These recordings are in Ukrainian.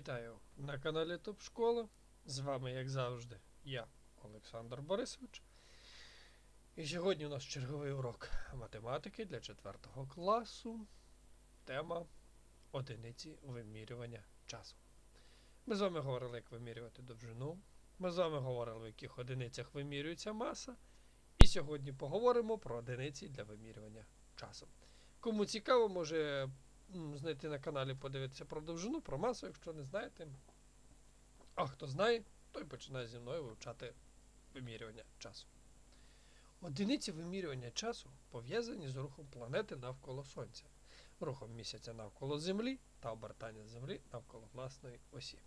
Вітаю на каналі Топ Школа. З вами, як завжди, я, Олександр Борисович. І сьогодні у нас черговий урок математики для 4 класу. Тема одиниці вимірювання часу. Ми з вами говорили, як вимірювати довжину. Ми з вами говорили, в яких одиницях вимірюється маса. І сьогодні поговоримо про одиниці для вимірювання часу. Кому цікаво, може знайти на каналі, подивитися про довжину, про масу, якщо не знаєте. А хто знає, той починає зі мною вивчати вимірювання часу. Одиниці вимірювання часу пов'язані з рухом планети навколо Сонця, рухом місяця навколо Землі та обертанням Землі навколо власної осі.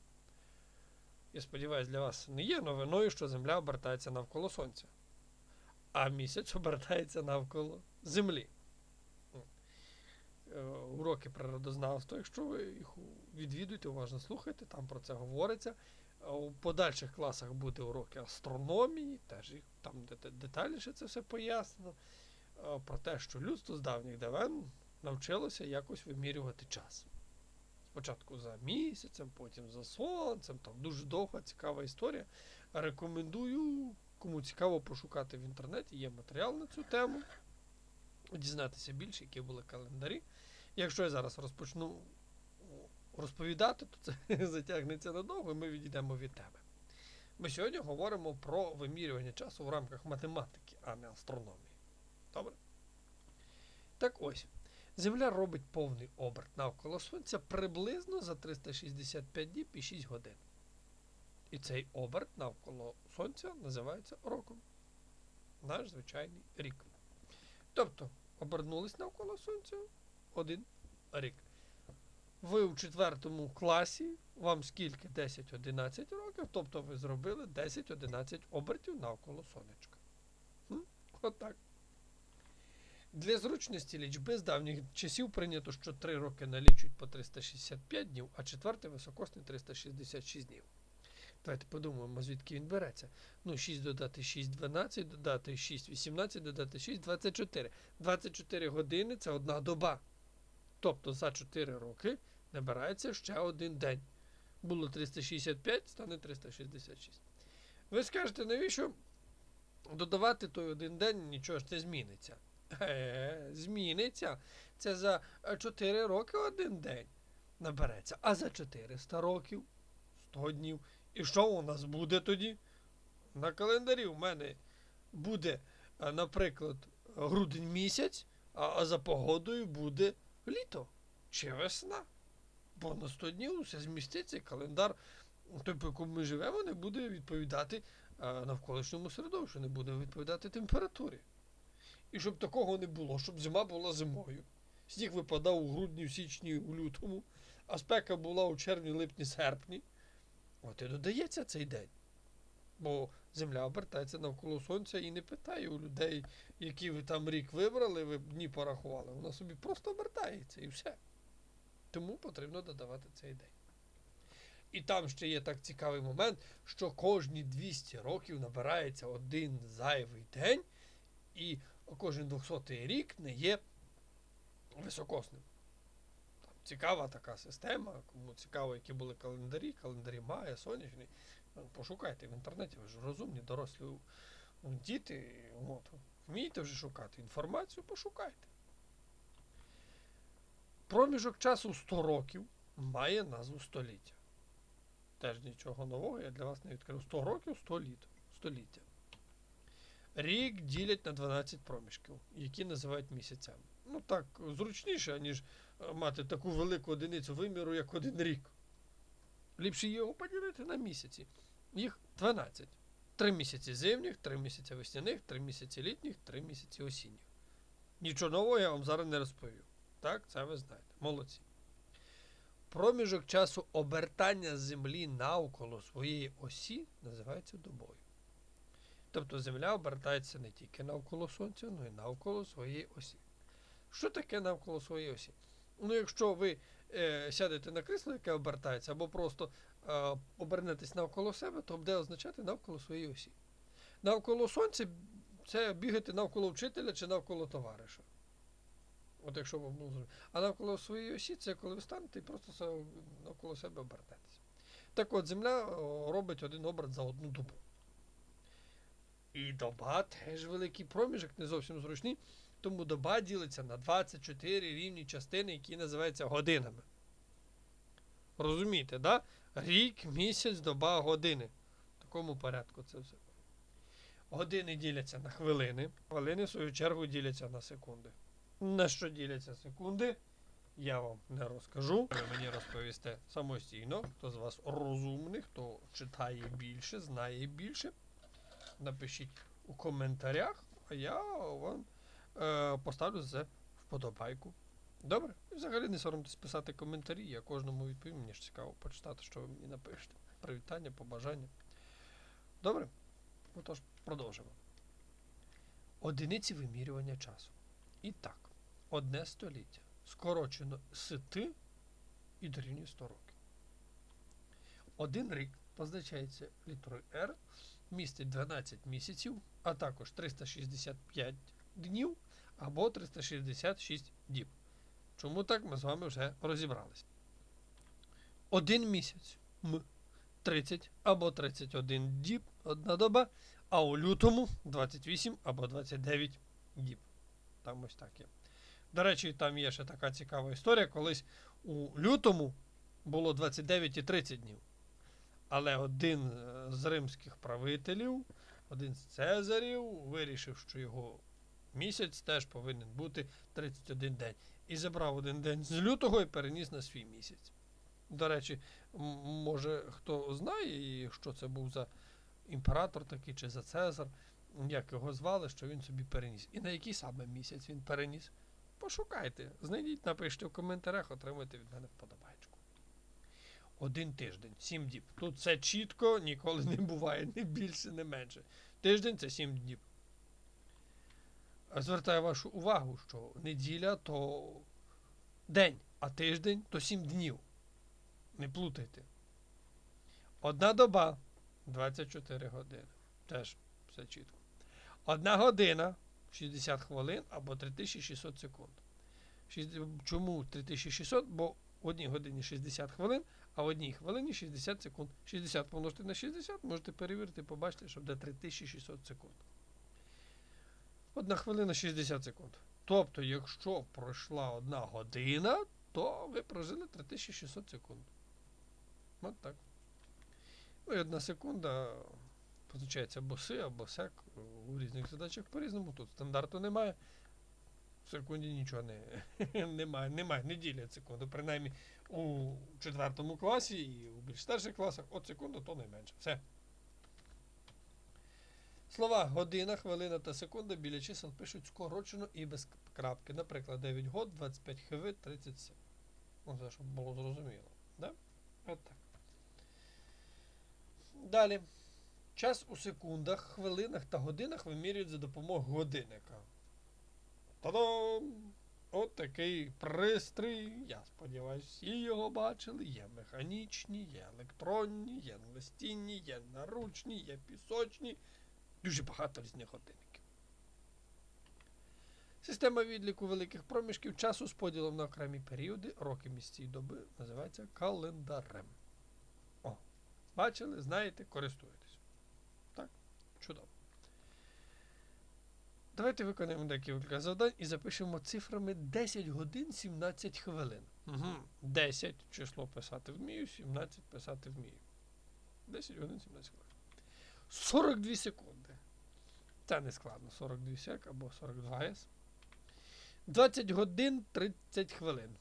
Я сподіваюся, для вас не є новиною, що Земля обертається навколо Сонця, а місяць обертається навколо Землі уроки природознавства. Якщо ви їх відвідуєте, уважно слухайте, там про це говориться. У подальших класах буде уроки астрономії, теж там детальніше це все пояснено. Е, Про те, що людство з давніх давен навчилося якось вимірювати час. Спочатку за місяцем, потім за сонцем. Там дуже довга, цікава історія. Рекомендую, кому цікаво пошукати в інтернеті, є матеріал на цю тему дізнатися більше, які були календарі. Якщо я зараз розпочну розповідати, то це затягнеться надовго, і ми відійдемо від теми. Ми сьогодні говоримо про вимірювання часу в рамках математики, а не астрономії. Добре? Так ось. Земля робить повний оберт навколо Сонця приблизно за 365 діб і 6 годин. І цей оберт навколо Сонця називається роком. Наш звичайний рік. Тобто обернулись навколо Сонця один рік. Ви у четвертому класі, вам скільки? 10-11 років, тобто ви зробили 10-11 обертів навколо сонечка. Хм? Отак. Для зручності лічби з давніх часів прийнято, що 3 роки налічують по 365 днів, а четвертий високосний 366 днів. Давайте подумаємо, звідки він береться. Ну, 6 додати 6, 12, додати 6, 18, додати 6, 24. 24 години це одна доба. Тобто за 4 роки набирається ще один день. Було 365, стане 366. Ви скажете, навіщо додавати той один день, нічого ж не зміниться. Е, зміниться. Це за 4 роки один день набереться. А за 400 років 100 днів. І що у нас буде тоді? На календарі у мене буде, е, наприклад, грудень місяць, а, а за погодою буде літо чи весна. Бо на 100 днів все зміститься, і календар, той, по якому ми живемо, не буде відповідати е, навколишньому середовищу, не буде відповідати температурі. І щоб такого не було, щоб зима була зимою. Сніг випадав у грудні, в січні, у лютому, а спека була у червні, липні, серпні. От і додається цей день. Бо Земля обертається навколо Сонця і не питає у людей, який ви там рік вибрали, ви дні порахували. Вона собі просто обертається і все. Тому потрібно додавати цей день. І там ще є так цікавий момент, що кожні 200 років набирається один зайвий день, і кожен 200-й рік не є високосним. Цікава така система. Кому цікаво, які були календарі, календарі Майя, сонячні. Пошукайте в інтернеті, ви ж розумні, дорослі діти. От, вмієте вже шукати інформацію, пошукайте. Проміжок часу 100 років має назву століття. Теж нічого нового, я для вас не відкрив. 100 років 100 літ, століття. Рік ділять на 12 проміжків, які називають місяцями. Ну так, зручніше, ніж е, мати таку велику одиницю виміру, як один рік. Ліпше його поділити на місяці. Їх 12. Три місяці зимніх, три місяці весняних, три місяці літніх, три місяці осінніх. Нічого нового я вам зараз не розповів. Так, це ви знаєте. Молодці. Проміжок часу обертання Землі навколо своєї осі називається добою. Тобто Земля обертається не тільки навколо Сонця, але й навколо своєї осі. Що таке навколо своєї осі? Ну, якщо ви е, сядете на крісло, яке обертається, або просто обернетесь навколо себе, то буде означати навколо своєї осі. Навколо сонця це бігати навколо вчителя чи навколо товариша. От якщо вам було. А навколо своєї осі це коли ви станете і просто навколо себе обертетеся. Так от, Земля робить один оберт за одну добу. І доба теж великий проміжок, не зовсім зручний. Тому доба ділиться на 24 рівні частини, які називаються годинами. Розумієте, да? Рік, місяць, доба, години. В такому порядку це все. Години діляться на хвилини, хвилини, в свою чергу, діляться на секунди. На що діляться секунди, я вам не розкажу. Ви мені розповісте самостійно, хто з вас розумний, хто читає більше, знає більше. Напишіть у коментарях, а я вам е, поставлю це вподобайку. Добре? І взагалі не соромтесь писати коментарі, я кожному відповім. Мені ж цікаво почитати, що ви мені напишете. Привітання, побажання. Добре? Отож, продовжимо. Одиниці вимірювання часу. І так, одне століття скорочено з Т і дорівнює 100 років. Один рік позначається літерою R, містить 12 місяців, а також 365 днів або 366 діб. Чому так ми з вами вже розібралися? Один місяць М 30 або 31 діб, одна доба, а у лютому 28 або 29 діб. Там ось так є. До речі, там є ще така цікава історія. Колись у лютому було 29 і 30 днів. Але один е, з римських правителів, один з Цезарів, вирішив, що його місяць теж повинен бути 31 день. І забрав один день з лютого і переніс на свій місяць. До речі, може хто знає, що це був за імператор такий чи за Цезар, як його звали, що він собі переніс. І на який саме місяць він переніс? Пошукайте, знайдіть, напишіть в коментарях, отримайте від мене вподобайку. Один тиждень, сім діб. Тут все чітко, ніколи не буває, не більше, не менше. Тиждень це сім днів. Звертаю вашу увагу, що неділя то день, а тиждень то сім днів. Не плутайте. Одна доба 24 години. Теж все чітко. Одна година 60 хвилин або 3600 секунд. Чому 3600? Бо в одній годині 60 хвилин, а в одній хвилині 60 секунд. 60 помножити на 60, можете перевірити, побачите, що буде 3600 секунд. Одна хвилина 60 секунд. Тобто, якщо пройшла одна година, то ви прожили 3600 секунд. От так. Ну і одна секунда позначається або си, або сек. У різних задачах по-різному. Тут стандарту немає. В секунді нічого не, немає, немає, не ділять секунду. Принаймні у четвертому класі і у більш старших класах от секунду, то найменше. Все. Слова година, хвилина та секунда біля чисел пишуть скорочено і без крапки. Наприклад, 9 год, 25 хвилин, 37. Ну, це щоб було зрозуміло. Да? От так. Далі. Час у секундах, хвилинах та годинах вимірюють за допомогою годинника. Та-дам! От такий пристрій. Я сподіваюся, всі його бачили. Є механічні, є електронні, є настінні, є наручні, є пісочні. Дуже багато різних годинників. Система відліку великих проміжків часу з поділом на окремі періоди, роки місяці і доби називається календарем. О, бачили, знаєте, користуєтесь. Так, чудово. Давайте виконаємо декілька завдань і запишемо цифрами 10 годин 17 хвилин. Угу. 10 число писати вмію, 17 писати вмію. 10 годин 17 хвилин. 42 секунди. Це не складно. 42 сек або 42 с. 20 годин 30 хвилин.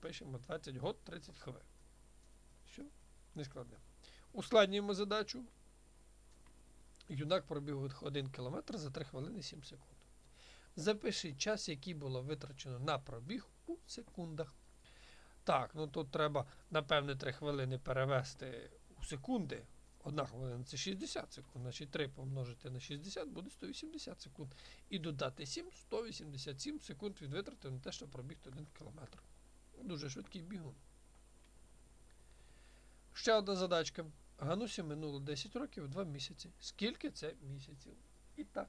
Пишемо 20 год 30 хвилин. Що? Не складно. Ускладнюємо задачу. Юнак пробіг 1 км за 3 хвилини 7 секунд. Запиши час, який було витрачено на пробіг у секундах. Так, ну тут треба, напевне, 3 хвилини перевести у секунди. Одна хвилина це 60 секунд, значить 3 помножити на 60 буде 180 секунд. І додати 7 187 секунд від витрати на те, щоб пробігти 1 кілометр. Дуже швидкий бігун. Ще одна задачка. Ганусі минуло 10 років 2 місяці. Скільки це місяців? І так.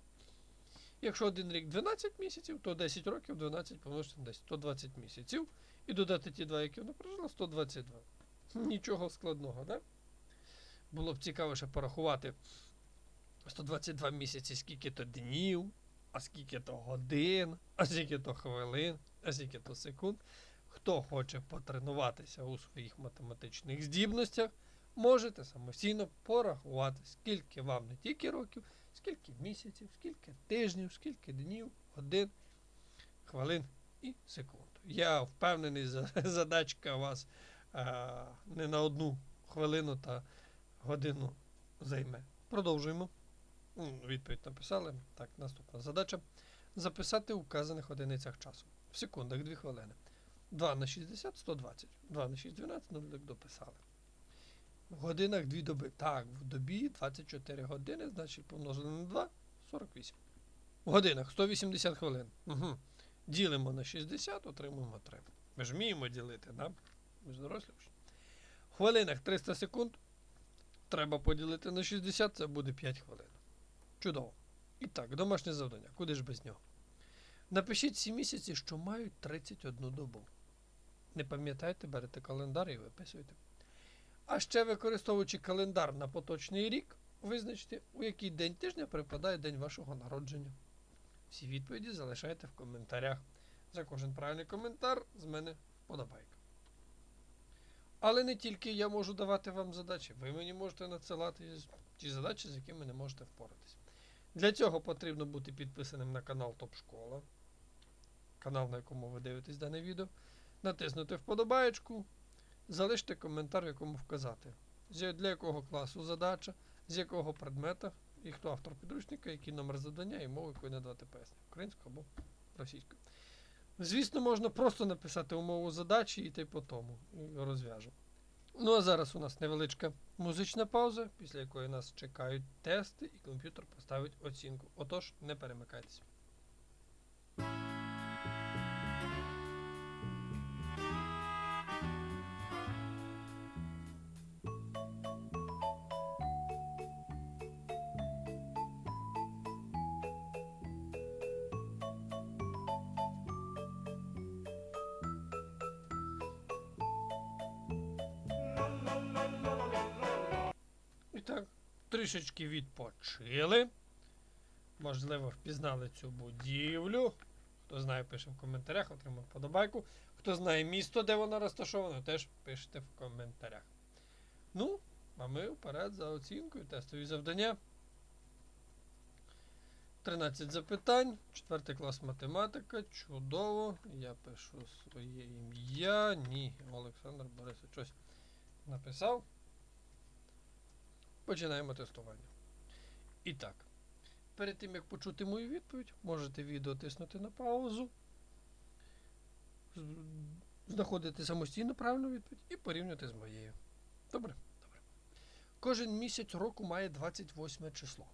Якщо один рік 12 місяців, то 10 років 12 помножити на 10, 120 місяців. І додати ті два, які вона прожила, 122. Нічого складного, так? Да? Було б цікаво ще порахувати 122 місяці, скільки то днів, а скільки то годин, а скільки то хвилин, а скільки то секунд. Хто хоче потренуватися у своїх математичних здібностях, можете самостійно порахувати, скільки вам не тільки років, скільки місяців, скільки тижнів, скільки днів, годин, хвилин і секунд. Я впевнений, за- задачка вас е, не на одну хвилину та годину займе. Продовжуємо. Відповідь написали. Так, наступна задача. Записати у вказаних одиницях часу. В секундах 2 хвилини. 2 на 60 120. 2 на 6 12 нулик дописали. В годинах 2 доби. Так, в добі 24 години, значить помножили на 2 48. В годинах 180 хвилин. Угу. Ділимо на 60, отримуємо 3. Ми ж вміємо ділити, да? Ми ж дорослі. В хвилинах 300 секунд. Треба поділити на 60, це буде 5 хвилин. Чудово. І так, домашнє завдання. Куди ж без нього? Напишіть ці місяці, що мають 31 добу. Не пам'ятаєте, берете календар і виписуєте. А ще використовуючи календар на поточний рік, визначте, у який день тижня припадає день вашого народження. Всі відповіді залишайте в коментарях. За кожен правильний коментар з мене вподобайка. Але не тільки я можу давати вам задачі, ви мені можете надсилати ті задачі, з якими не можете впоратися. Для цього потрібно бути підписаним на канал Топ Школа, канал, на якому ви дивитесь дане відео, натиснути вподобаєчку, залиште коментар, в якому вказати, для якого класу задача, з якого предмета, і хто автор підручника, який номер завдання і мову, якою надавати пояснення, українською або російською. Звісно, можна просто написати умову задачі і ти по тому і розв'яжемо. Ну а зараз у нас невеличка музична пауза, після якої нас чекають тести, і комп'ютер поставить оцінку. Отож, не перемикайтеся. Трішечки відпочили. Можливо, впізнали цю будівлю. Хто знає, пише в коментарях, отримав подобайку. Хто знає місто, де вона розташована, теж пишете в коментарях. Ну, а ми вперед за оцінкою, тестові завдання. 13 запитань, 4 клас математика. Чудово. Я пишу своє ім'я. Ні, Олександр Борисович щось написав. Починаємо тестування. І так, перед тим як почути мою відповідь, можете відео тиснути на паузу, знаходити самостійно правильну відповідь і порівнювати з моєю. Добре? Добре. Кожен місяць року має 28 число.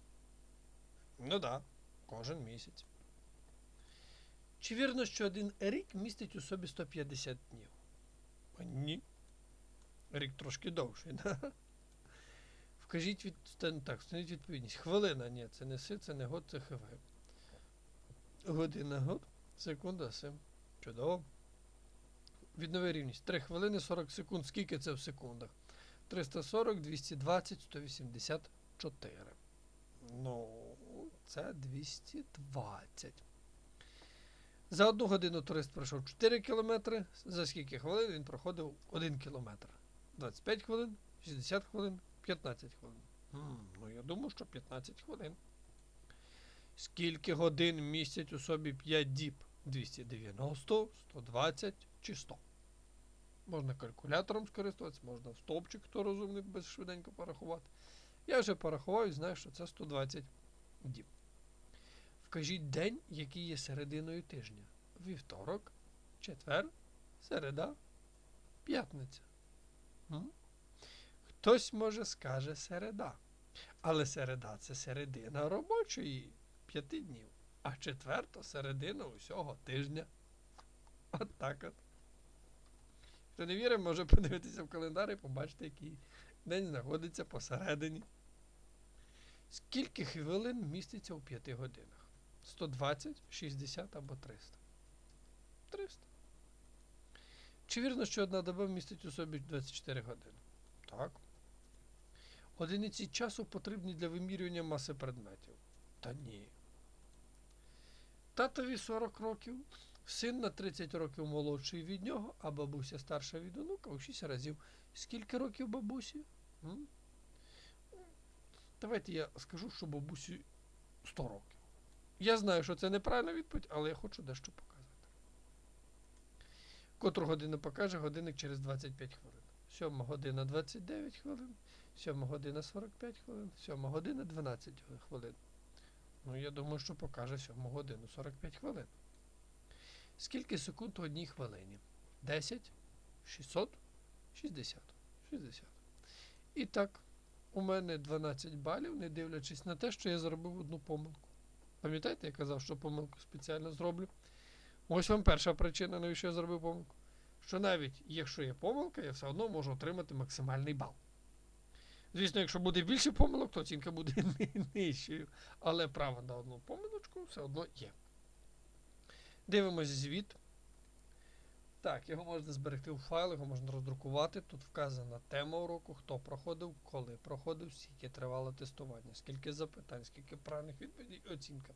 Ну так, да, кожен місяць. Чи вірно, що один рік містить у собі 150 днів? Ні. Рік трошки довший, да? Вкажіть від так, встановіть відповідність. Хвилина, ні, це не си, це не год, це хв. Година год, секунда сим. Чудово. Віднови рівність. 3 хвилини 40 секунд. Скільки це в секундах? 340, 220, 184. Ну, це 220. За одну годину турист пройшов 4 кілометри. За скільки хвилин він проходив 1 кілометр? 25 хвилин, 60 хвилин, 15 хвилин. М, ну, я думаю, що 15 хвилин. Скільки годин містять у собі 5 діб? 290, 120 чи 100. Можна калькулятором скористуватися, можна в стовпчик, хто розумний, без швиденько порахувати. Я вже порахував і знаю, що це 120 діб. Вкажіть день, який є серединою тижня. Вівторок, четвер, середа, п'ятниця. М? Хтось, може, скаже середа. Але середа це середина робочої п'яти днів, а четверта середина усього тижня. От так от. Хто не вірить, може подивитися в календар і побачити, який день знаходиться посередині. Скільки хвилин міститься у п'яти годинах? 120, 60 або 300? 300. Чи вірно, що одна доба містить у собі 24 години? Так. Одиниці часу потрібні для вимірювання маси предметів. Та ні. Татові 40 років, син на 30 років молодший від нього, а бабуся старша від онука у 6 разів. Скільки років бабусі? М? Давайте я скажу, що бабусі 100 років. Я знаю, що це неправильна відповідь, але я хочу дещо показати. Котру годину покаже годинник через 25 хвилин. 7 година 29 хвилин, 7 година 45 хвилин, 7 година 12 хвилин. Ну, я думаю, що покаже 7 годину 45 хвилин. Скільки секунд у одній хвилині? 10, 600, 60. 60. І так, у мене 12 балів, не дивлячись на те, що я зробив одну помилку. Пам'ятаєте, я казав, що помилку спеціально зроблю? Ось вам перша причина, навіщо я зробив помилку. Що навіть якщо є помилка, я все одно можу отримати максимальний бал. Звісно, якщо буде більше помилок, то оцінка буде нижчою. Але право на одну помилочку все одно є. Дивимось звіт. Так, його можна зберегти у файл, його можна роздрукувати. Тут вказана тема уроку, хто проходив, коли проходив, скільки тривало тестування, скільки запитань, скільки правильних відповідей і оцінка.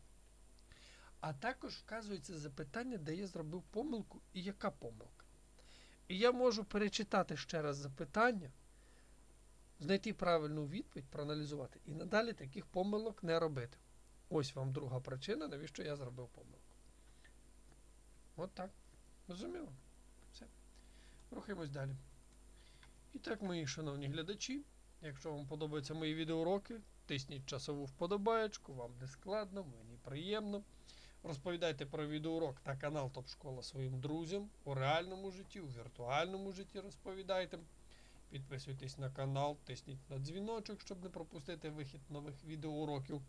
А також вказується запитання, де я зробив помилку і яка помилка. І я можу перечитати ще раз запитання, знайти правильну відповідь, проаналізувати і надалі таких помилок не робити. Ось вам друга причина, навіщо я зробив помилку. От так. Розуміло? Все. Рухаємось далі. І так, мої шановні глядачі, якщо вам подобаються мої відеоуроки, тисніть часову вподобаєчку, вам не складно, мені приємно. Розповідайте про відеоурок та канал Топ Школа своїм друзям у реальному житті, у віртуальному житті розповідайте. Підписуйтесь на канал, тисніть на дзвіночок, щоб не пропустити вихід нових відеоуроків.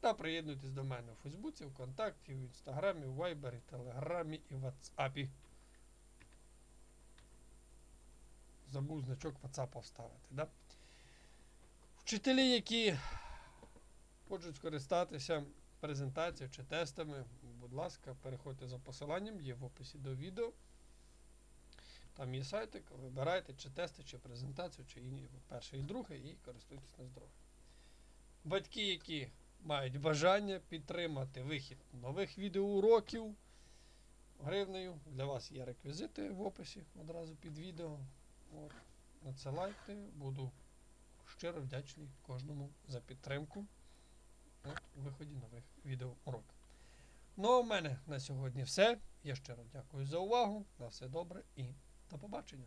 Та приєднуйтесь до мене у Фейсбуці, ВКонтакті, в Інстаграмі, в Вайбері, Телеграмі і Ватсапі. Забув значок WhatsApp вставити, да? Вчителі, які хочуть скористатися презентацією чи тестами, будь ласка, переходьте за посиланням, є в описі до відео. Там є сайтик, вибирайте чи тести, чи презентацію, чи і перше і друге, і користуйтесь на здоров'я. Батьки, які мають бажання підтримати вихід нових відеоуроків гривнею, для вас є реквізити в описі одразу під відео. От, надсилайте, буду щиро вдячний кожному за підтримку у виході нових відеоуроків. Ну, а в мене на сьогодні все. Я щиро дякую за увагу. На все добре і до побачення.